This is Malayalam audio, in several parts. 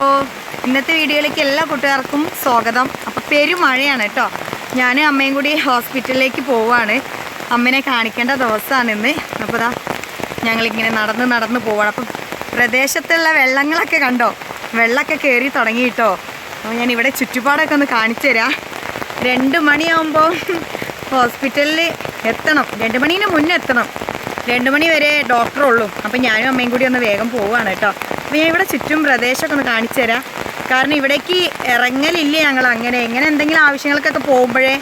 അപ്പോൾ ഇന്നത്തെ വീഡിയോയിലേക്ക് എല്ലാ കൂട്ടുകാർക്കും സ്വാഗതം. അപ്പോൾ പെരുമഴയാണ് കേട്ടോ. ഞാൻ അമ്മയും കൂടി ഹോസ്പിറ്റലിലേക്ക് പോവാണ്. അമ്മനെ കാണിക്കേണ്ട ദിവസമാണ് ഇന്ന്. അപ്പോൾ ദാ ഞങ്ങളിങ്ങനെ നടന്ന് നടന്ന് പോവാണ്. അപ്പം പ്രദേശത്തുള്ള വെള്ളങ്ങളൊക്കെ കണ്ടോ? വെള്ളമൊക്കെ കയറി തുടങ്ങി കേട്ടോ. അപ്പോൾ ഞാൻ ഇവിടെ ചുറ്റുപാടൊക്കെ ഒന്ന് കാണിച്ചു തരാം. രണ്ട് മണിയാകുമ്പോൾ ഹോസ്പിറ്റലിൽ എത്തണം. രണ്ട് മണീന് മുന്നേ എത്തണം. രണ്ട് മണി വരെ ഡോക്ടറുള്ളൂ. അപ്പം ഞാനും അമ്മയും കൂടി ഒന്ന് വേഗം പോവുകയാണ് കേട്ടോ. അപ്പോൾ ഞാൻ ഇവിടെ ചുറ്റും പ്രദേശമൊക്കെ ഒന്ന് കാണിച്ചു തരാം. കാരണം ഇവിടേക്ക് ഇറങ്ങലില്ല ഞങ്ങൾ അങ്ങനെ? എങ്ങനെ എന്തെങ്കിലും ആവശ്യങ്ങൾക്കൊക്കെ പോകുമ്പോഴേ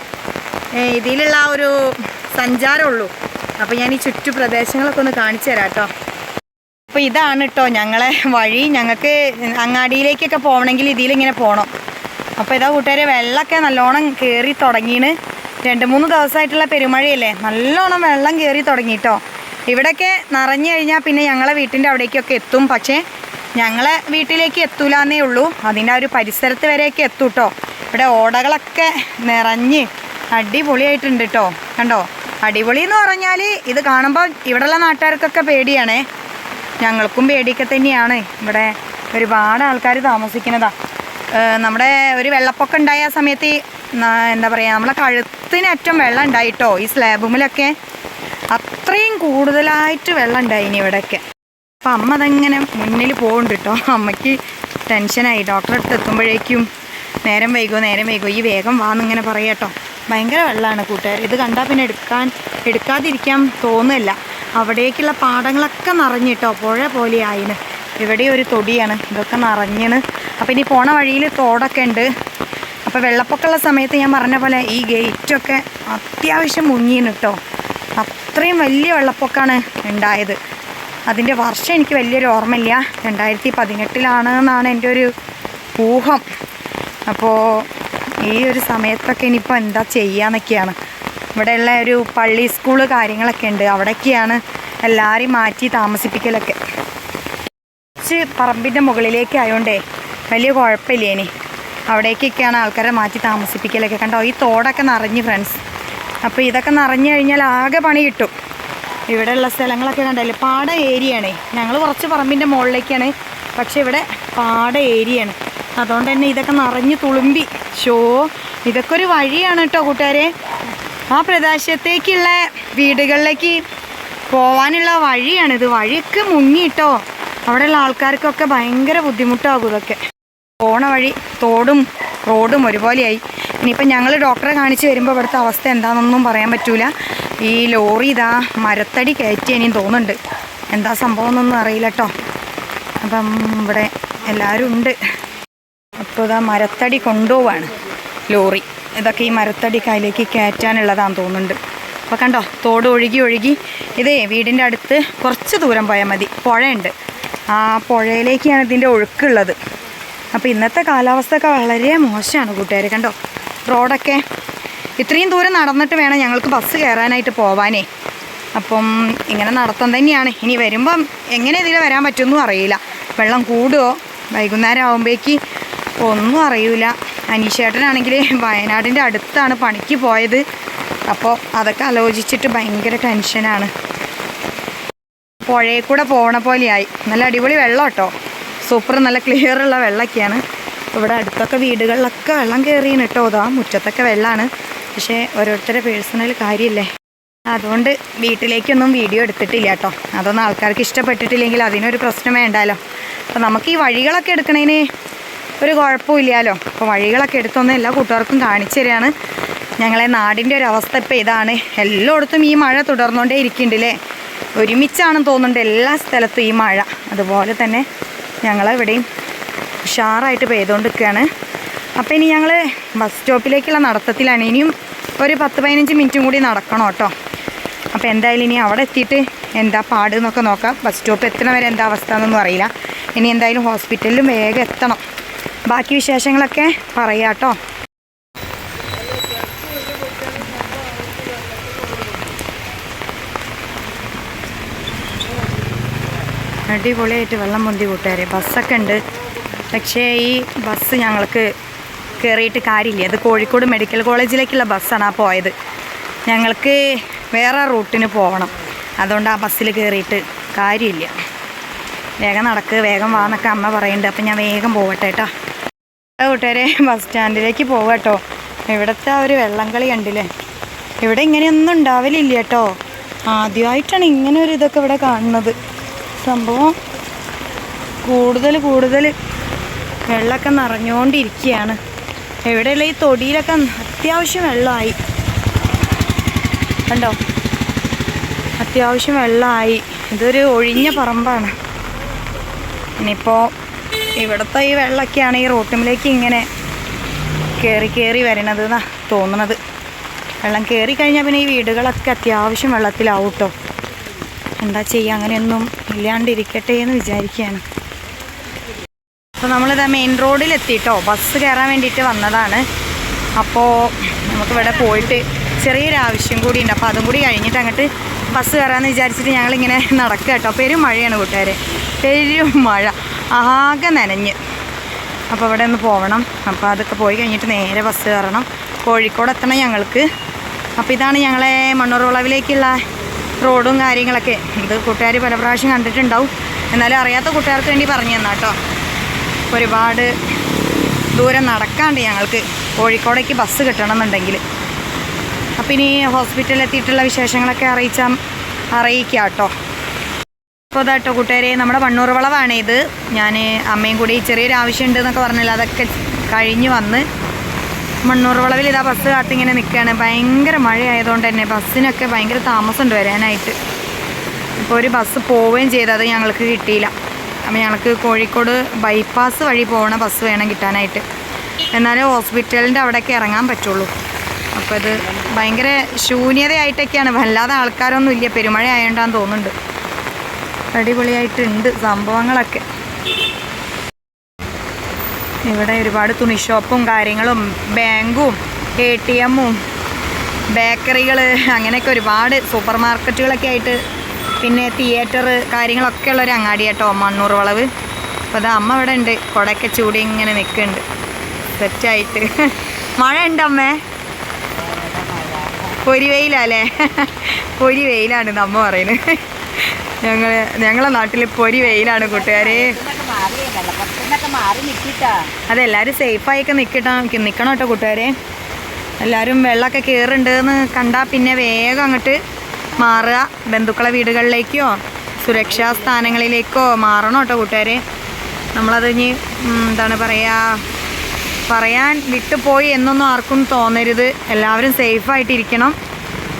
ഇതിലുള്ള ആ ഒരു സഞ്ചാരമുള്ളൂ. അപ്പോൾ ഞാൻ ഈ ചുറ്റു പ്രദേശങ്ങളൊക്കെ ഒന്ന് കാണിച്ചു തരാം കേട്ടോ. അപ്പോൾ ഇതാണ് കേട്ടോ ഞങ്ങളെ വഴി. ഞങ്ങൾക്ക് അങ്ങാടിയിലേക്കൊക്കെ പോകണമെങ്കിൽ ഇതിലിങ്ങനെ പോകണം അപ്പോൾ ഇതാ കൂട്ടുകാരെ വെള്ളമൊക്കെ നല്ലോണം കയറി തുടങ്ങിയാണ് രണ്ട് മൂന്ന് ദിവസമായിട്ടുള്ള പെരുമഴയല്ലേ? നല്ലോണം വെള്ളം കയറി തുടങ്ങി കേട്ടോ. ഇവിടെയൊക്കെ നിറഞ്ഞു കഴിഞ്ഞാൽ പിന്നെ ഞങ്ങളെ വീട്ടിന്റെ അവിടേക്കൊക്കെ എത്തും. പക്ഷേ ഞങ്ങളെ വീട്ടിലേക്ക് എത്തൂലെന്നേ ഉള്ളൂ. അതിന്റെ ആ ഒരു പരിസരത്ത് വരെയൊക്കെ എത്തും കേട്ടോ ഇവിടെ ഓടകളൊക്കെ നിറഞ്ഞ് അടിപൊളിയായിട്ടുണ്ട് കേട്ടോ കണ്ടോ? അടിപൊളി എന്ന് പറഞ്ഞാൽ ഇത് കാണുമ്പോൾ ഇവിടെയുള്ള നാട്ടുകാർക്കൊക്കെ പേടിയാണേ. ഞങ്ങൾക്കും പേടിയൊക്കെ തന്നെയാണ്. ഇവിടെ ഒരുപാട് ആൾക്കാർ താമസിക്കുന്നതാ. നമ്മുടെ ഒരു വെള്ളപ്പൊക്കം ഉണ്ടായ സമയത്ത് എന്താ പറയുക നമ്മളെ കഴുത്തിനറ്റം വെള്ളം ഉണ്ടായിട്ടോ ഈ സ്ലാബുമിലൊക്കെ അത്രയും കൂടുതലായിട്ട് വെള്ളം ഉണ്ടായിനി ഇവിടെയൊക്കെ. അപ്പം അമ്മ അതങ്ങനെ മുന്നിൽ പോകുന്നുണ്ട് കേട്ടോ അമ്മയ്ക്ക് ടെൻഷനായി ഡോക്ടറെ അടുത്ത് എത്തുമ്പോഴേക്കും നേരം വൈകോ നേരം വൈകോ. ഈ വേഗം വാന്നിങ്ങനെ പറയാട്ടോ ഭയങ്കര വെള്ളമാണ് കൂട്ടുകാർ. ഇത് കണ്ടാൽ പിന്നെ എടുക്കാൻ എടുക്കാതിരിക്കാൻ തോന്നുന്നില്ല അവിടേക്കുള്ള പാടങ്ങളൊക്കെ നിറഞ്ഞിട്ടോ പുഴ പോലെ ആയിന് ഇവിടെ ഒരു തൊടിയാണ്. ഇതൊക്കെ നിറഞ്ഞിന്. അപ്പോൾ ഇനി പോണ വഴിയിൽ തോടൊക്കെ ഉണ്ട്. അപ്പോൾ വെള്ളപ്പൊക്കമുള്ള സമയത്ത് ഞാൻ പറഞ്ഞ പോലെ ഈ ഗേറ്റൊക്കെ അത്യാവശ്യം മുങ്ങിയിന് കേട്ടോ അത്രയും വലിയ വെള്ളപ്പൊക്കമാണ് ഉണ്ടായത്. അതിന്റെ വർഷം എനിക്ക് വലിയൊരു ഓർമ്മയില്ല. രണ്ടായിരത്തി പതിനെട്ടിലാണ് എന്നാണ് എന്റെ ഒരു ഊഹം. അപ്പോൾ ഈ ഒരു സമയത്തൊക്കെ ഇനിയിപ്പോൾ എന്താ ചെയ്യാന്നൊക്കെയാണ്. ഇവിടെയുള്ള ഒരു പള്ളി സ്കൂൾ കാര്യങ്ങളൊക്കെ ഉണ്ട്. അവിടെയൊക്കെയാണ് എല്ലാവരെയും മാറ്റി താമസിപ്പിക്കലൊക്കെ. കുറച്ച് പറമ്പിന്റെ മുകളിലേക്ക് ആയതുകൊണ്ടേ വലിയ കുഴപ്പമില്ല ഇനി. അവിടേക്കൊക്കെയാണ് ആൾക്കാരെ മാറ്റി താമസിപ്പിക്കലൊക്കെ. കണ്ടോ ഈ തോടൊക്കെ നിറഞ്ഞ് ഫ്രണ്ട്സ് അപ്പോൾ ഇതൊക്കെ നിറഞ്ഞു കഴിഞ്ഞാൽ ആകെ പണി കിട്ടും. ഇവിടെയുള്ള സ്ഥലങ്ങളൊക്കെ കണ്ടല്ലേ? പാട ഏരിയയാണ്. ഞങ്ങൾ കുറച്ച് പറമ്പിന്റെ മുകളിലേക്കാണ് പക്ഷെ ഇവിടെ പാട ഏരിയയാണ്. അതുകൊണ്ട് തന്നെ ഇതൊക്കെ നിറഞ്ഞ് തുളുമ്പി. ഷോ ഇതൊക്കെ ഒരു വഴിയാണ് കേട്ടോ കൂട്ടുകാരെ. ആ പ്രദേശത്തേക്കുള്ള വീടുകളിലേക്ക് പോവാനുള്ള വഴിയാണിത് വഴിയൊക്കെ മുങ്ങിട്ടോ അവിടെയുള്ള ആൾക്കാർക്കൊക്കെ ഭയങ്കര ബുദ്ധിമുട്ടാകും ഇതൊക്കെ. പോണ വഴി തോടും റോഡും ഒരുപോലെയായി. ഇനിയിപ്പം ഞങ്ങൾ ഡോക്ടറെ കാണിച്ച് വരുമ്പോൾ ഇവിടുത്തെ അവസ്ഥ എന്താണെന്നൊന്നും പറയാൻ പറ്റൂല. ഈ ലോറി ഇതാ മരത്തടി കയറ്റി ഇനിയും തോന്നുന്നുണ്ട്. എന്താ സംഭവം എന്നൊന്നും അറിയില്ല കേട്ടോ അപ്പം ഇവിടെ എല്ലാവരും ഉണ്ട്. അപ്പോൾ ഇതാ മരത്തടി കൊണ്ടുപോവാണ് ലോറി. ഇതൊക്കെ ഈ മരത്തടി കയ്യിലേക്ക് കയറ്റാനുള്ളതാണെന്ന് തോന്നുന്നുണ്ട്. അപ്പോൾ കണ്ടോ തോട് ഒഴുകി ഒഴുകി. ഇതേ വീടിന്റെ അടുത്ത് കുറച്ച് ദൂരം പോയാൽ മതി. പുഴയുണ്ട്. ആ പുഴയിലേക്കാണ് ഇതിന്റെ ഒഴുക്കുള്ളത്. അപ്പോൾ ഇന്നത്തെ കാലാവസ്ഥയൊക്കെ വളരെ മോശമാണ് കൂട്ടുകാർ കണ്ടോ റോഡൊക്കെ ഇത്രയും ദൂരം നടന്നിട്ട് വേണം ഞങ്ങൾക്ക് ബസ് കയറാനായിട്ട് പോവാനേ. അപ്പം ഇങ്ങനെ നടത്തം തന്നെയാണ്. ഇനി വരുമ്പം എങ്ങനെ ഇതിൽ വരാൻ പറ്റുമെന്നും അറിയില്ല. വെള്ളം കൂടുമോ വൈകുന്നേരം ആകുമ്പോഴേക്ക് ഒന്നും അറിയില്ല അനീഷേട്ടനാണെങ്കിൽ വയനാടിന്റെ അടുത്താണ് പണിക്ക് പോയത്. അപ്പോൾ അതൊക്കെ ആലോചിച്ചിട്ട് ഭയങ്കര ടെൻഷനാണ് പുഴയിൽ കൂടെ പോണ പോലെയായി. നല്ല അടിപൊളി വെള്ളം കേട്ടോ സൂപ്പർ നല്ല ക്ലിയർ ഉള്ള വെള്ളമൊക്കെയാണ് ഇവിടെ അടുത്തൊക്കെ വീടുകളിലൊക്കെ വെള്ളം കയറിയാണ് കേട്ടോ അതാ മുറ്റത്തൊക്കെ വെള്ളമാണ് പക്ഷേ ഓരോരുത്തരുടെ പേഴ്സണൽ കാര്യമില്ലേ അതുകൊണ്ട് വീട്ടിലേക്കൊന്നും വീഡിയോ എടുത്തിട്ടില്ല കേട്ടോ അതൊന്നും ആൾക്കാർക്ക് ഇഷ്ടപ്പെട്ടിട്ടില്ലെങ്കിൽ അതിനൊരു പ്രശ്നം വേണ്ടാലോ. അപ്പോൾ നമുക്ക് ഈ വഴികളൊക്കെ എടുക്കണതിന് ഒരു കുഴപ്പമില്ലല്ലോ. അപ്പോൾ വഴികളൊക്കെ എടുത്തൊന്ന് എല്ലാ കൂട്ടുകാർക്കും കാണിച്ചു തരികയാണ് ഞങ്ങളെ നാടിന്റെ ഒരു അവസ്ഥ ഇപ്പോൾ ഇതാണ്. എല്ലായിടത്തും ഈ മഴ തുടർന്നുകൊണ്ടേ ഇരിക്കുന്നുണ്ടല്ലേ. ഒരുമിച്ചാണെന്ന് തോന്നുന്നുണ്ട് എല്ലാ സ്ഥലത്തും ഈ മഴ. അതുപോലെ തന്നെ ഞങ്ങളിവിടെയും ഉഷാറായിട്ട് പെയ്തുകൊണ്ടിരിക്കുകയാണ് അപ്പോൾ ഇനി ഞങ്ങൾ ബസ് സ്റ്റോപ്പിലേക്കുള്ള നടത്തത്തിലാണ്. ഇനിയും ഒരു പത്ത് പതിനഞ്ച് മിനിറ്റും കൂടി നടക്കണം കേട്ടോ. അപ്പോൾ എന്തായാലും ഇനി അവിടെ എത്തിയിട്ട് എന്താ പാട് എന്നൊക്കെ നോക്കാം. ബസ് സ്റ്റോപ്പ് എത്തണ വരെ എന്താ അവസ്ഥ എന്നൊന്നും അറിയില്ല. ഇനി എന്തായാലും ഹോസ്പിറ്റലിലും വേഗം എത്തണം. ബാക്കി വിശേഷങ്ങളൊക്കെ പറയാം കേട്ടോ. അടിപൊളിയായിട്ട് വെള്ളം പൊന്തി കൂട്ടുകാരെ. ബസ്സൊക്കെ ഉണ്ട്. പക്ഷേ ഈ ബസ് ഞങ്ങൾക്ക് കയറിയിട്ട് കാര്യമില്ല. അത് കോഴിക്കോട് മെഡിക്കൽ കോളേജിലേക്കുള്ള ബസ്സാണ് ആ പോയത്. ഞങ്ങൾക്ക് വേറെ റൂട്ടിന് പോകണം. അതുകൊണ്ട് ആ ബസ്സിൽ കയറിയിട്ട് കാര്യമില്ല. വേഗം നടക്ക് വേഗം വാ എന്നൊക്കെ അമ്മ പറയുന്നുണ്ട്. അപ്പം ഞാൻ വേഗം പോകട്ടെ കേട്ടോ. കൂട്ടുകാരെ ബസ് സ്റ്റാൻഡിലേക്ക് പോവാട്ടോ ഇവിടുത്തെ ആ ഒരു വെള്ളം കളി കണ്ടില്ലേ? ഇവിടെ ഇങ്ങനെയൊന്നും ഉണ്ടാവലില്ല കേട്ടോ. ആദ്യമായിട്ടാണ് ഇങ്ങനെ ഒരു ഇതൊക്കെ ഇവിടെ കാണുന്നത്. സംഭവം കൂടുതൽ കൂടുതൽ വെള്ളമൊക്കെ നിറഞ്ഞുകൊണ്ടിരിക്കുകയാണ്. എവിടെയുള്ള ഈ തൊടിയിലൊക്കെ അത്യാവശ്യം വെള്ളമായി. കണ്ടോ? അത്യാവശ്യം വെള്ളമായി. ഇതൊരു ഒഴിഞ്ഞ പറമ്പാണ്. ഇനിയിപ്പോൾ ഇവിടുത്തെ ഈ വെള്ളമൊക്കെയാണ് ഈ റോട്ടിലേക്ക് ഇങ്ങനെ കയറി കയറി വരണത് എന്നാ തോന്നുന്നത് വെള്ളം കയറി കഴിഞ്ഞാൽ പിന്നെ ഈ വീടുകളൊക്കെ അത്യാവശ്യം വെള്ളത്തിലാവും കേട്ടോ. എന്താ ചെയ്യുക അങ്ങനെയൊന്നും ഇല്ലാണ്ടിരിക്കട്ടെ എന്ന് വിചാരിക്കുകയാണ്. അപ്പോൾ നമ്മളിതാ മെയിൻ റോഡിലെത്തിയിട്ടോ ബസ് കയറാൻ വേണ്ടിയിട്ട് വന്നതാണ്. അപ്പോൾ നമുക്കിവിടെ പോയിട്ട് ചെറിയൊരു ആവശ്യം കൂടി ഉണ്ട് അപ്പോൾ അതും കൂടി കഴിഞ്ഞിട്ട് അങ്ങോട്ട് ബസ് കയറാമെന്ന് വിചാരിച്ചിട്ട് ഞങ്ങളിങ്ങനെ നടക്കുക കേട്ടോ പെരും മഴയാണ് കൂട്ടുകാരെ. പെരും മഴ. ആകെ നനഞ്ഞ്. അപ്പോൾ ഇവിടെ ഒന്ന് പോകണം അപ്പോൾ അതൊക്കെ പോയി കഴിഞ്ഞിട്ട് നേരെ ബസ് കയറണം. കോഴിക്കോട് എത്തണം ഞങ്ങൾക്ക്. അപ്പോൾ ഇതാണ് ഞങ്ങളെ മണ്ണൂർ വളവിലേക്കുള്ള റോഡും കാര്യങ്ങളൊക്കെ. ഇത് കൂട്ടുകാർ പല പ്രാവശ്യം കണ്ടിട്ടുണ്ടാവും. എന്നാലും അറിയാത്ത കൂട്ടുകാർക്ക് വേണ്ടി പറഞ്ഞു തന്നാ കേട്ടോ ഒരുപാട് ദൂരം നടക്കാണ്ട് ഞങ്ങൾക്ക് കോഴിക്കോടേക്ക് ബസ് കിട്ടണമെന്നുണ്ടെങ്കിൽ. അപ്പം ഇനി ഹോസ്പിറ്റലിൽ എത്തിയിട്ടുള്ള വിശേഷങ്ങളൊക്കെ അറിയിച്ചാൽ അറിയിക്കാം കേട്ടോ. അപ്പോൾ അതാട്ടോ കൂട്ടുകാരെ നമ്മുടെ വണ്ണൂർ വളവാണ് ഇത്. ഞാൻ അമ്മയും കൂടി ചെറിയൊരു ആവശ്യമുണ്ട് എന്നൊക്കെ പറഞ്ഞില്ല അതൊക്കെ കഴിഞ്ഞ് വന്ന് മണ്ണൂർ വളവിൽ ഇതാ ബസ് കാത്തിങ്ങനെ നിൽക്കുകയാണ് ഭയങ്കര മഴയായതുകൊണ്ട് തന്നെ ബസ്സിനൊക്കെ ഭയങ്കര താമസമുണ്ട് വരാനായിട്ട്. ഇപ്പോൾ ഒരു ബസ് പോവുകയും ചെയ്തത് ഞങ്ങൾക്ക് കിട്ടിയില്ല. അപ്പോൾ ഞങ്ങൾക്ക് കോഴിക്കോട് ബൈപ്പാസ് വഴി പോകുന്ന ബസ് വേണം കിട്ടാനായിട്ട്. എന്നാലേ ഹോസ്പിറ്റലിന്റെ അവിടേക്ക് ഇറങ്ങാൻ പറ്റുള്ളൂ. അപ്പോൾ ഇത് ഭയങ്കര ശൂന്യതയായിട്ടൊക്കെയാണ്. വല്ലാതെ ആൾക്കാരൊന്നും ഇല്ല. പെരുമഴ ആയതുകൊണ്ടാന്ന് തോന്നുന്നുണ്ട്. അടിപൊളിയായിട്ടുണ്ട് സംഭവങ്ങളൊക്കെ. ഇവിടെ ഒരുപാട് തുണി ഷോപ്പും കാര്യങ്ങളും ബാങ്കും എ ടി എമ്മും ബേക്കറികൾ അങ്ങനെയൊക്കെ ഒരുപാട് സൂപ്പർ മാർക്കറ്റുകളൊക്കെ ആയിട്ട് പിന്നെ തിയേറ്റർ കാര്യങ്ങളൊക്കെ ഉള്ളൊരു അങ്ങാടി കേട്ടോ മണ്ണൂർ വളവ്. അപ്പോൾ അത് അമ്മ ഇവിടെ ഉണ്ട്. കുടയൊക്കെ ചൂടി ഇങ്ങനെ നിൽക്കുന്നുണ്ട്. സെറ്റായിട്ട് മഴ ഉണ്ട് അമ്മേ? പൊരി വെയിലല്ലേ? പൊരി വെയിലാണ് അമ്മ പറയുന്നത്. ഞങ്ങൾ ഞങ്ങളെ നാട്ടിൽ പൊരി വെയിലാണ് കൂട്ടുകാരെ. അതെല്ലാവരും സേഫായൊക്കെ നിൽക്കട്ടോ നിൽക്കണം കേട്ടോ കൂട്ടുകാരെ. എല്ലാവരും വെള്ളമൊക്കെ കയറുന്നുണ്ടെന്ന് കണ്ടാൽ പിന്നെ വേഗം അങ്ങോട്ട് മാറുക. ബന്ധുക്കളെ വീടുകളിലേക്കോ സുരക്ഷാ സ്ഥാനങ്ങളിലേക്കോ മാറണം കേട്ടോ കൂട്ടുകാരെ? നമ്മളത് ഇനി എന്താണ് പറയുക പറയാൻ വിട്ടുപോയി എന്നൊന്നും ആർക്കും തോന്നരുത്. എല്ലാവരും സേഫായിട്ടിരിക്കണം.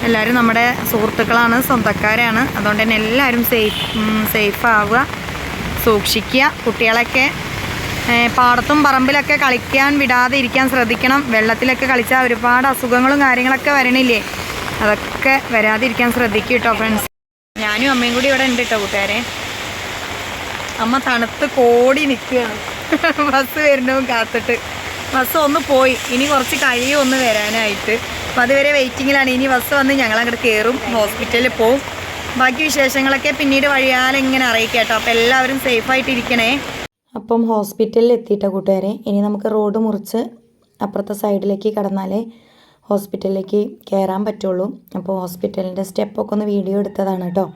എല്ലാവരും നമ്മുടെ സുഹൃത്തുക്കളാണ് സ്വന്തക്കാരാണ്. അതുകൊണ്ട് തന്നെ എല്ലാവരും സേഫ് സേഫാവുക സൂക്ഷിക്കുക. കുട്ടികളൊക്കെ പാടത്തും പറമ്പിലൊക്കെ കളിക്കാൻ വിടാതെ ഇരിക്കാൻ ശ്രദ്ധിക്കണം. വെള്ളത്തിലൊക്കെ കളിച്ചാൽ ഒരുപാട് അസുഖങ്ങളും കാര്യങ്ങളൊക്കെ വരണില്ലേ? അതൊക്കെ വരാതിരിക്കാൻ ശ്രദ്ധിക്കും കേട്ടോ ഫ്രണ്ട്സ് ഞാനും അമ്മയും കൂടി ഇവിടെ ഉണ്ട് കേട്ടോ കൂട്ടുകാരെ. അമ്മ തണുത്ത് കോടി നിൽക്കുകയാണ്. ബസ് വരണവും കാത്തിട്ട്. ബസ് ഒന്ന് പോയി. ഇനി കുറച്ച് കഴിയും ഒന്ന് വരാനായിട്ട്. അപ്പം അതുവരെ വെയിറ്റിങ്ങിലാണ് ഇനി ബസ് വന്ന് ഞങ്ങൾ അങ്ങോട്ട് കയറും ഹോസ്പിറ്റലിൽ പോവും. ബാക്കി വിശേഷങ്ങളൊക്കെ പിന്നീട് വഴിയാലെ ഇങ്ങനെ അറിയിക്കാം കേട്ടോ അപ്പം എല്ലാവരും സേഫായിട്ടിരിക്കണേ അപ്പം ഹോസ്പിറ്റലിൽ എത്തിയിട്ട കൂട്ടുകാരെ? ഇനി നമുക്ക് റോഡ് മുറിച്ച് അപ്പുറത്തെ സൈഡിലേക്ക് കടന്നാലേ ഹോസ്പിറ്റലിലേക്ക് കയറാൻ പറ്റുള്ളൂ. അപ്പോൾ ഹോസ്പിറ്റലിന്റെ സ്റ്റെപ്പൊക്കെ ഒന്ന് വീഡിയോ എടുത്തതാണ് കേട്ടോ.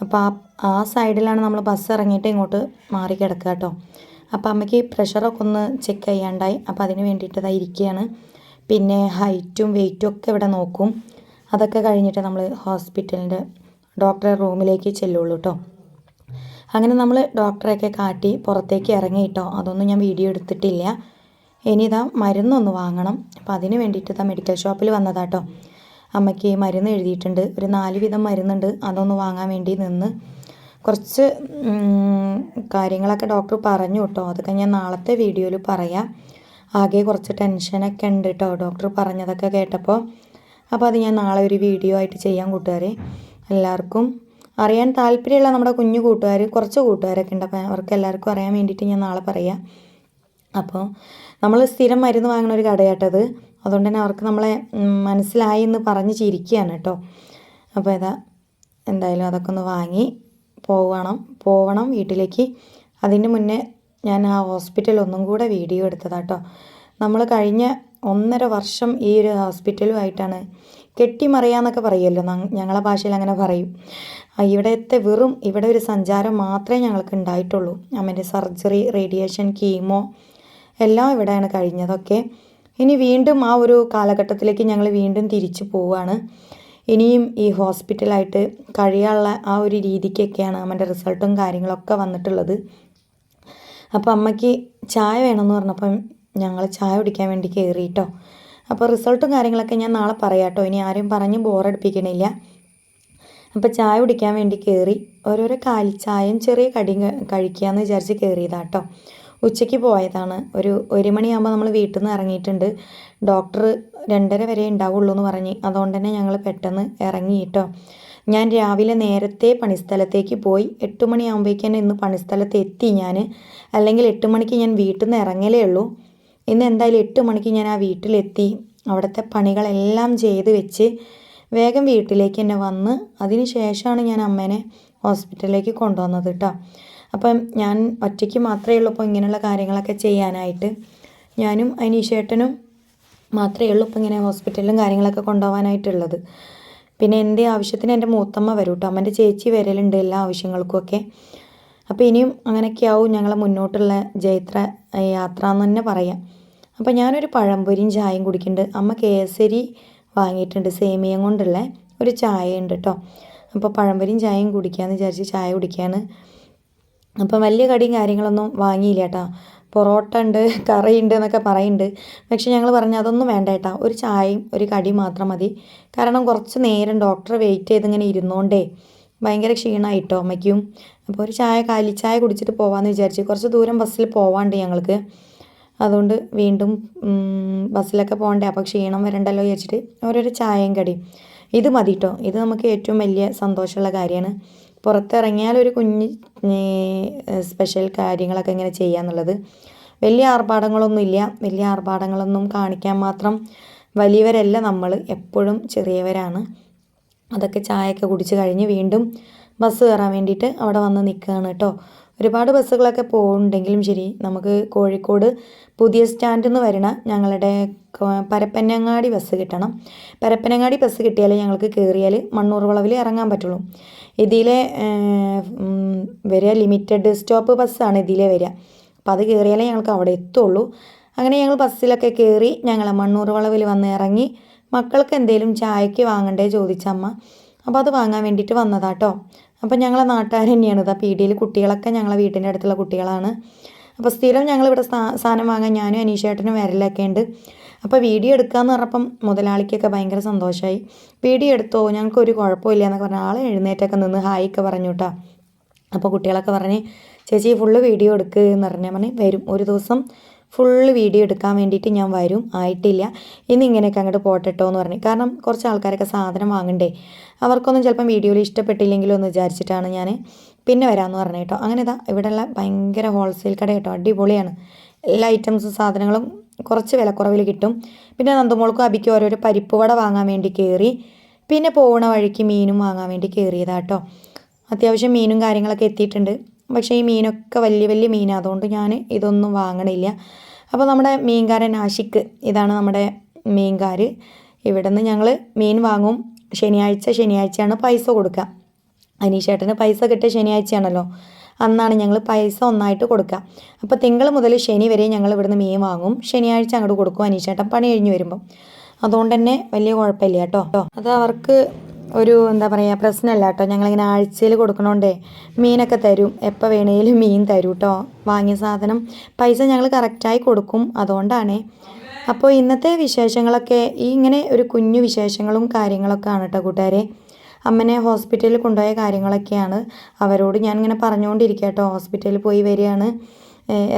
അപ്പോൾ ആ ആ സൈഡിലാണ് നമ്മൾ ബസ് ഇറങ്ങിയിട്ട് ഇങ്ങോട്ട് മാറി കിടക്കുക കേട്ടോ. അപ്പോൾ അമ്മയ്ക്ക് പ്രഷറൊക്കെ ഒന്ന് ചെക്ക് ചെയ്യാണ്ടായി. അപ്പോൾ അതിന് വേണ്ടിയിട്ട് ഇരിക്കുകയാണ്. പിന്നെ ഹൈറ്റും വെയിറ്റും ഒക്കെ ഇവിടെ നോക്കും. അതൊക്കെ കഴിഞ്ഞിട്ട് നമ്മൾ ഹോസ്പിറ്റലിന്റെ ഡോക്ടറെ റൂമിലേക്ക് ചെല്ലുള്ളൂ കേട്ടോ. അങ്ങനെ നമ്മൾ ഡോക്ടറെയൊക്കെ കാട്ടി പുറത്തേക്ക് ഇറങ്ങി കേട്ടോ. അതൊന്നും ഞാൻ വീഡിയോ എടുത്തിട്ടില്ല. ഇനി ഇതാ മരുന്നൊന്ന് വാങ്ങണം. അപ്പം അതിന് വേണ്ടിയിട്ട് ഇതാ മെഡിക്കൽ ഷോപ്പിൽ വന്നതാട്ടോ. അമ്മയ്ക്ക് മരുന്ന് എഴുതിയിട്ടുണ്ട്. ഒരു നാല് വിധം മരുന്നുണ്ട്. അതൊന്ന് വാങ്ങാൻ വേണ്ടി നിന്ന് കുറച്ച് കാര്യങ്ങളൊക്കെ ഡോക്ടർ പറഞ്ഞു കേട്ടോ അതൊക്കെ ഞാൻ നാളത്തെ വീഡിയോയിൽ പറയാം. ആകെ കുറച്ച് ടെൻഷനൊക്കെ ഉണ്ട് കേട്ടോ ഡോക്ടർ പറഞ്ഞതൊക്കെ കേട്ടപ്പോൾ അപ്പോൾ അത് ഞാൻ നാളെ ഒരു വീഡിയോ ആയിട്ട് ചെയ്യാൻ കൂട്ടുകാരെ. എല്ലാവർക്കും അറിയാൻ താല്പര്യമുള്ള നമ്മുടെ കുഞ്ഞു കൂട്ടുകാർ കുറച്ച് കൂട്ടുകാരൊക്കെ ഉണ്ട്. അപ്പോൾ അവർക്ക് എല്ലാവർക്കും അറിയാൻ വേണ്ടിയിട്ട് ഞാൻ നാളെ പറയാം. അപ്പോൾ നമ്മൾ സ്ഥിരം മരുന്ന് വാങ്ങുന്ന ഒരു കടയാട്ടത്. അതുകൊണ്ട് തന്നെ അവർക്ക് നമ്മളെ മനസ്സിലായി എന്ന് പറഞ്ഞ് ചിരിക്കുകയാണ് കേട്ടോ. അപ്പോൾ ഇതാ എന്തായാലും അതൊക്കെ ഒന്ന് വാങ്ങി പോവണം പോവണം വീട്ടിലേക്ക്. അതിന് മുന്നേ ഞാൻ ആ ഹോസ്പിറ്റൽ ഒന്നും കൂടെ വീഡിയോ എടുത്തതാട്ടോ നമ്മൾ കഴിഞ്ഞ ഒന്നര വർഷം ഈ ഒരു ഹോസ്പിറ്റലുമായിട്ടാണ് കെട്ടിമറിയാന്നൊക്കെ പറയുമല്ലോ. ഞങ്ങളെ ഭാഷയിൽ അങ്ങനെ പറയും. ഇവിടത്തെ വെറും ഇവിടെ ഒരു സഞ്ചാരം മാത്രമേ ഞങ്ങൾക്ക് ഉണ്ടായിട്ടുള്ളൂ. അമ്മേന്റെ സർജറി റേഡിയേഷൻ കീമോ എല്ലാം ഇവിടെയാണ് കഴിഞ്ഞതൊക്കെ. ഇനി വീണ്ടും ആ ഒരു കാലഘട്ടത്തിലേക്ക് ഞങ്ങൾ വീണ്ടും തിരിച്ചു പോവുകയാണ് ഇനിയും ഈ ഹോസ്പിറ്റലായിട്ട് കഴിയാനുള്ള ആ ഒരു രീതിക്കൊക്കെയാണ് അമ്മന്റെ റിസൾട്ടും കാര്യങ്ങളൊക്കെ വന്നിട്ടുള്ളത്. അപ്പോൾ അമ്മയ്ക്ക് ചായ വേണമെന്ന് പറഞ്ഞപ്പം ഞങ്ങൾ ചായ കുടിക്കാൻ വേണ്ടി കയറിയിട്ടോ അപ്പോൾ റിസൾട്ടും കാര്യങ്ങളൊക്കെ ഞാൻ നാളെ പറയാട്ടോ. ഇനി ആരും പറഞ്ഞ് ബോറടിപ്പിക്കണില്ല. അപ്പോൾ ചായ കുടിക്കാൻ വേണ്ടി കയറി ഓരോരോ കാലിച്ചായയും ചെറിയ കടിയും കഴിക്കുക എന്ന് വിചാരിച്ച് കയറിയതാട്ടോ ഉച്ചയ്ക്ക് പോയതാണ്. ഒരു ഒരു മണിയാകുമ്പോൾ നമ്മൾ വീട്ടിൽ നിന്ന് ഇറങ്ങിയിട്ടുണ്ട് ഡോക്ടർ രണ്ടര വരെ ഉണ്ടാവുള്ളൂ എന്ന് പറഞ്ഞ്. അതുകൊണ്ട് തന്നെ ഞങ്ങൾ പെട്ടെന്ന് ഇറങ്ങി കേട്ടോ ഞാൻ രാവിലെ നേരത്തെ പണിസ്ഥലത്തേക്ക് പോയി. എട്ട് മണിയാകുമ്പോഴേക്കും ഇന്ന് പണിസ്ഥലത്ത് എത്തി ഞാൻ അല്ലെങ്കിൽ എട്ട് മണിക്ക് ഞാൻ വീട്ടിൽ നിന്ന് ഇറങ്ങലേ ഉള്ളൂ. ഇന്ന് എന്തായാലും എട്ട് മണിക്ക് ഞാൻ ആ വീട്ടിലെത്തി. അവിടുത്തെ പണികളെല്ലാം ചെയ്ത് വെച്ച് വേഗം വീട്ടിലേക്ക് തന്നെ വന്ന് അതിന് ശേഷമാണ് ഞാൻ അമ്മേനെ ഹോസ്പിറ്റലിലേക്ക് കൊണ്ടുവന്നത് കേട്ടോ അപ്പം ഞാൻ ഒറ്റയ്ക്ക് മാത്രമേ ഉള്ളൂ. അപ്പോൾ ഇങ്ങനെയുള്ള കാര്യങ്ങളൊക്കെ ചെയ്യാനായിട്ട് ഞാനും അനീഷേട്ടനും മാത്രമേ ഉള്ളൂ ഇപ്പോൾ ഇങ്ങനെ ഹോസ്പിറ്റലിലും കാര്യങ്ങളൊക്കെ കൊണ്ടുപോകാനായിട്ടുള്ളത്. പിന്നെ എന്റെ ആവശ്യത്തിന് എന്റെ മൂത്തമ്മ വരും കേട്ടോ. അമ്മന്റെ ചേച്ചി വരലുണ്ട് എല്ലാ ആവശ്യങ്ങൾക്കുമൊക്കെ അപ്പോൾ ഇനിയും അങ്ങനെയൊക്കെയാവും ഞങ്ങളെ മുന്നോട്ടുള്ള ജൈത്ര യാത്ര എന്ന് തന്നെ പറയാം. അപ്പോൾ ഞാനൊരു പഴംപൊരിയും ചായയും കുടിക്കുന്നുണ്ട്. അമ്മ കേസരി വാങ്ങിയിട്ടുണ്ട് സേമിയം കൊണ്ടുള്ള ഒരു ചായ ഉണ്ട് കേട്ടോ. അപ്പോൾ പഴംപൊരിയും ചായയും കുടിക്കാമെന്ന് വിചാരിച്ച് ചായ കുടിക്കുകയാണ് അപ്പം വലിയ കടിയും കാര്യങ്ങളൊന്നും വാങ്ങിയില്ല കേട്ടോ. പൊറോട്ട ഉണ്ട് കറി ഉണ്ട് എന്നൊക്കെ പറയുന്നുണ്ട് പക്ഷേ ഞങ്ങൾ പറഞ്ഞു അതൊന്നും വേണ്ട കേട്ടോ. ഒരു ചായയും ഒരു കടിയും മാത്രം മതി. കാരണം കുറച്ച് നേരം ഡോക്ടർ വെയിറ്റ് ചെയ്ത് ഇങ്ങനെ ഇരുന്നോണ്ടേ ഭയങ്കര ക്ഷീണമായിട്ടോ അമ്മയ്ക്കും. അപ്പോൾ ഒരു ചായ കാലിച്ചായ കുടിച്ചിട്ട് പോകാമെന്ന് വിചാരിച്ചു കുറച്ച് ദൂരം ബസ്സിൽ പോവാണ്ട് ഞങ്ങൾക്ക്. അതുകൊണ്ട് വീണ്ടും ബസ്സിലൊക്കെ പോകണ്ടേ. അപ്പോൾ ക്ഷീണം വരണ്ടല്ലോ വിചാരിച്ചിട്ട് ഓരോരോ ചായയും കടിയും. ഇത് മതി കേട്ടോ ഇത് നമുക്ക് ഏറ്റവും വലിയ സന്തോഷമുള്ള കാര്യമാണ്. പുറത്തിറങ്ങിയാൽ ഒരു കുഞ്ഞ് സ്പെഷ്യൽ കാര്യങ്ങളൊക്കെ ഇങ്ങനെ ചെയ്യാന്നുള്ളത് വലിയ ആർഭാടങ്ങളൊന്നും ഇല്ല. വലിയ ആർഭാടങ്ങളൊന്നും കാണിക്കാൻ മാത്രം വലിയവരല്ല നമ്മൾ. എപ്പോഴും ചെറിയവരാണ്. അതൊക്കെ ചായയൊക്കെ കുടിച്ച് കഴിഞ്ഞ് വീണ്ടും ബസ് കയറാൻ വേണ്ടിയിട്ട് അവിടെ വന്ന് നിൽക്കുകയാണ് കേട്ടോ. ഒരുപാട് ബസ്സുകളൊക്കെ പോകുന്നുണ്ടെങ്കിലും ശരി നമുക്ക് കോഴിക്കോട് പുതിയ സ്റ്റാൻഡിൽ നിന്ന് വരണ ഞങ്ങളുടെ പരപ്പനങ്ങാടി ബസ് കിട്ടണം. പരപ്പനങ്ങാടി ബസ് കിട്ടിയാൽ ഞങ്ങൾക്ക് കയറിയാൽ മണ്ണൂർ വളവിൽ ഇറങ്ങാൻ പറ്റുള്ളൂ. ഇതിലെ വരിക ലിമിറ്റഡ് സ്റ്റോപ്പ് ബസ്സാണ് ഇതിലെ വരിക. അപ്പം അത് കയറിയാലേ ഞങ്ങൾക്ക് അവിടെ എത്തുള്ളൂ. അങ്ങനെ ഞങ്ങൾ ബസ്സിലൊക്കെ കയറി ഞങ്ങൾ മണ്ണൂർ വളവിൽ വന്ന് ഇറങ്ങി മക്കൾക്ക് എന്തെങ്കിലും ചായക്ക് വാങ്ങണ്ടേ? ചോദിച്ചമ്മ അപ്പോൾ അത് വാങ്ങാൻ വേണ്ടിയിട്ട് വന്നതാട്ടോ അപ്പോൾ ഞങ്ങളെ നാട്ടുകാർ തന്നെയാണ്. ഇതാ പീടിയിൽ കുട്ടികളൊക്കെ ഞങ്ങളെ വീട്ടിന്റെ അടുത്തുള്ള കുട്ടികളാണ്. അപ്പോൾ സ്ഥിരം ഞങ്ങളിവിടെ സാധനം വാങ്ങാൻ ഞാനും അനീഷേട്ടനും വരലൊക്കെ ഉണ്ട് അപ്പോൾ വീഡിയോ എടുക്കാമെന്ന് പറഞ്ഞപ്പം മുതലാളിക്കൊക്കെ ഭയങ്കര സന്തോഷമായി വീഡിയോ എടുത്തോ ഞങ്ങൾക്ക് ഒരു കുഴപ്പമില്ല എന്നൊക്കെ പറഞ്ഞാൽ ആളെ എഴുന്നേറ്റൊക്കെ നിന്ന് ഹായ് പറഞ്ഞു കേട്ടോ അപ്പോൾ കുട്ടികളൊക്കെ പറഞ്ഞ് ചേച്ചി ഫുള്ള് വീഡിയോ എടുക്കുക എന്ന് പറഞ്ഞാൽ പറഞ്ഞ് വരും. ഒരു ദിവസം ഫുള്ള് വീഡിയോ എടുക്കാൻ വേണ്ടിയിട്ട് ഞാൻ വരും. ആയിട്ടില്ല. ഇന്ന് ഇങ്ങനെയൊക്കെ അങ്ങോട്ട് പോട്ടെട്ടോ എന്ന് പറഞ്ഞു. കാരണം കുറച്ച് ആൾക്കാരൊക്കെ സാധനം വാങ്ങണ്ടേ. അവർക്കൊന്നും ചിലപ്പം വീഡിയോയിൽ ഇഷ്ടപ്പെട്ടില്ലെങ്കിലും എന്ന് വിചാരിച്ചിട്ടാണ് ഞാൻ പിന്നെ വരാമെന്ന് പറഞ്ഞു കേട്ടോ അങ്ങനെ ഇതാ ഇവിടെയുള്ള ഭയങ്കര ഹോൾസെയിൽ കട കേട്ടോ അടിപൊളിയാണ്. എല്ലാ ഐറ്റംസും സാധനങ്ങളും കുറച്ച് വിലക്കുറവിൽ കിട്ടും. പിന്നെ നന്ദമോൾക്കും അബിക്കും ഓരോരോ പരിപ്പ് വട വാങ്ങാൻ വേണ്ടി കയറി പിന്നെ പോകണ വഴിക്ക് മീനും വാങ്ങാൻ വേണ്ടി കയറിയതാട്ടോ. അത്യാവശ്യം മീനും കാര്യങ്ങളൊക്കെ എത്തിയിട്ടുണ്ട്. പക്ഷേ ഈ മീനൊക്കെ വലിയ വലിയ മീനാണ് അതുകൊണ്ട് ഞാൻ ഇതൊന്നും വാങ്ങണില്ല. അപ്പോൾ നമ്മുടെ മീൻകാരൻ ആഷിക്ക് ഇതാണ് നമ്മുടെ മീൻകാർ ഇവിടെ നിന്ന് ഞങ്ങൾ മീൻ വാങ്ങും. ശനിയാഴ്ച ശനിയാഴ്ചയാണ് പൈസ കൊടുക്കുക. അനീഷേട്ടന് പൈസ കിട്ടിയ ശനിയാഴ്ചയാണല്ലോ. അന്നാണ് ഞങ്ങൾ പൈസ ഒന്നായിട്ട് കൊടുക്കുക അപ്പോൾ തിങ്കൾ മുതൽ ശനി വരെ ഞങ്ങൾ ഇവിടുന്ന് മീൻ വാങ്ങും. ശനിയാഴ്ച അങ്ങോട്ട് കൊടുക്കും അനീഷേട്ടൻ പണി കഴിഞ്ഞ് വരുമ്പം. അതുകൊണ്ട് തന്നെ വലിയ കുഴപ്പമില്ല കേട്ടോ. അത് അവർക്ക് ഒരു എന്താ പറയുക പ്രശ്നമല്ല കേട്ടോ. ഞങ്ങളിങ്ങനെ ആഴ്ചയിൽ കൊടുക്കണോണ്ടേ മീനൊക്കെ തരും. എപ്പോൾ വേണേലും മീൻ തരും കേട്ടോ. വാങ്ങിയ സാധനം പൈസ ഞങ്ങൾ കറക്റ്റായി കൊടുക്കും. അതുകൊണ്ടാണ്. അപ്പോൾ ഇന്നത്തെ വിശേഷങ്ങളൊക്കെ ഈ ഇങ്ങനെ ഒരു കുഞ്ഞു വിശേഷങ്ങളും കാര്യങ്ങളൊക്കെ ആണ് കേട്ടോ കൂട്ടുകാരെ. അമ്മനെ ഹോസ്പിറ്റലിൽ കൊണ്ടുപോയ കാര്യങ്ങളൊക്കെയാണ്. അവരോട് ഞാൻ ഇങ്ങനെ പറഞ്ഞുകൊണ്ടിരിക്കുക കേട്ടോ ഹോസ്പിറ്റലിൽ പോയി വരികയാണ്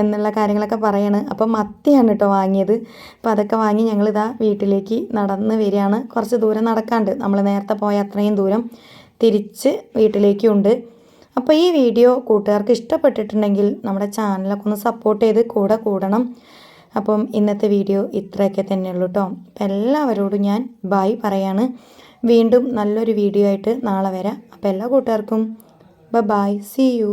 എന്നുള്ള കാര്യങ്ങളൊക്കെ പറയാണ്. അപ്പം മത്തിയാണ് കേട്ടോ വാങ്ങിയത്. അപ്പോൾ അതൊക്കെ വാങ്ങി ഞങ്ങളിതാ വീട്ടിലേക്ക് നടന്ന് വരികയാണ്. കുറച്ച് ദൂരം നടക്കാണ്ട്. നമ്മൾ നേരത്തെ പോയ അത്രയും ദൂരം തിരിച്ച് വീട്ടിലേക്കുണ്ട്. അപ്പോൾ ഈ വീഡിയോ കൂട്ടുകാർക്ക് ഇഷ്ടപ്പെട്ടിട്ടുണ്ടെങ്കിൽ നമ്മുടെ ചാനലൊക്കെ ഒന്ന് സപ്പോർട്ട് ചെയ്ത് കൂടെ കൂടണം. അപ്പം ഇന്നത്തെ വീഡിയോ ഇത്രയൊക്കെ തന്നെയുള്ളൂ കേട്ടോ. എല്ലാവരോടും ഞാൻ ബായ് പറയാണ്. വീണ്ടും നല്ലൊരു വീഡിയോ ആയിട്ട് നാളെ വരാം. അപ്പോൾ എല്ലാ കൂട്ടുകാർക്കും ബ ബായ് സി യു